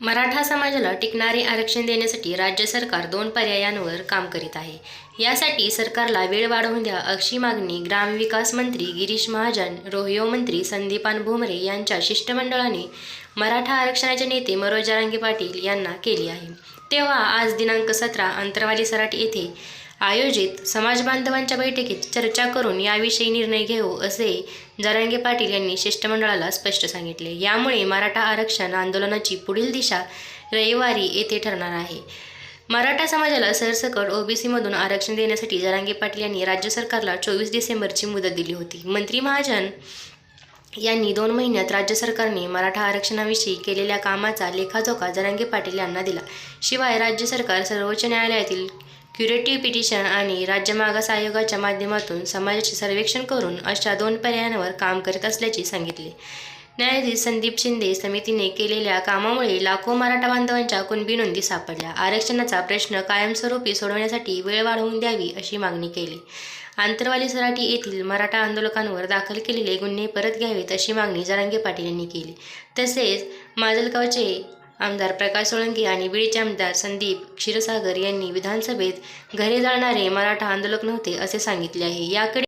मराठा समाजाला टिकणारे आरक्षण देण्यासाठी राज्य सरकार दोन पर्यायांवर काम करीत आहे. यासाठी सरकारला वेळ वाढवून द्या अशी मागणी ग्रामविकास मंत्री गिरीश महाजन रोहियो मंत्री संदीपान भुमरे यांच्या शिष्टमंडळाने मराठा आरक्षणाचे नेते मनोज जारांगी पाटील यांना केली आहे. तेव्हा आज दिनांक सतरा अंतरवाली सराट येथे आयोजित समाज बांधवांच्या बैठकीत चर्चा करून याविषयी निर्णय घेऊ असे जरांगे पाटील यांनी शिष्टमंडळाला स्पष्ट सांगितले. यामुळे मराठा आरक्षण आंदोलनाची पुढील दिशा रविवारी येथे ठरणार आहे. मराठा समाजाला सरसकट ओबीसीमधून आरक्षण देण्यासाठी जरांगे पाटील यांनी राज्य सरकारला चोवीस डिसेंबरची मुदत दिली होती. मंत्री महाजन यांनी दोन महिन्यात राज्य सरकारने मराठा आरक्षणाविषयी केलेल्या कामाचा लेखाजोखा जरांगे पाटील यांना दिला. शिवाय राज्य सरकार सर्वोच्च न्यायालयातील क्युरेटिव्ह पिटिशन आणि राज्य मागास आयोगाच्या माध्यमातून समाजाचे सर्वेक्षण करून अशा दोन पर्यायांवर काम करीत असल्याचे सांगितले. न्यायाधीश संदीप शिंदे समितीने केलेल्या कामामुळे लाखो मराठा बांधवांच्या कुणबी नोंदी सापडल्या. आरक्षणाचा प्रश्न कायमस्वरूपी सोडवण्यासाठी वेळ वाढवून द्यावी अशी मागणी केली. आंतरवाली सराटी येथील मराठा आंदोलकांवर दाखल केलेले गुन्हे परत घ्यावेत अशी मागणी जरांगे पाटील यांनी केली. तसेच माजलगावचे आमदार प्रकाश सोळंकी आणि बीडचे आमदार संदीप क्षीरसागर यांनी विधानसभेत घरे जाणारे मराठा आंदोलक नव्हते असे सांगितले आहे. याकडे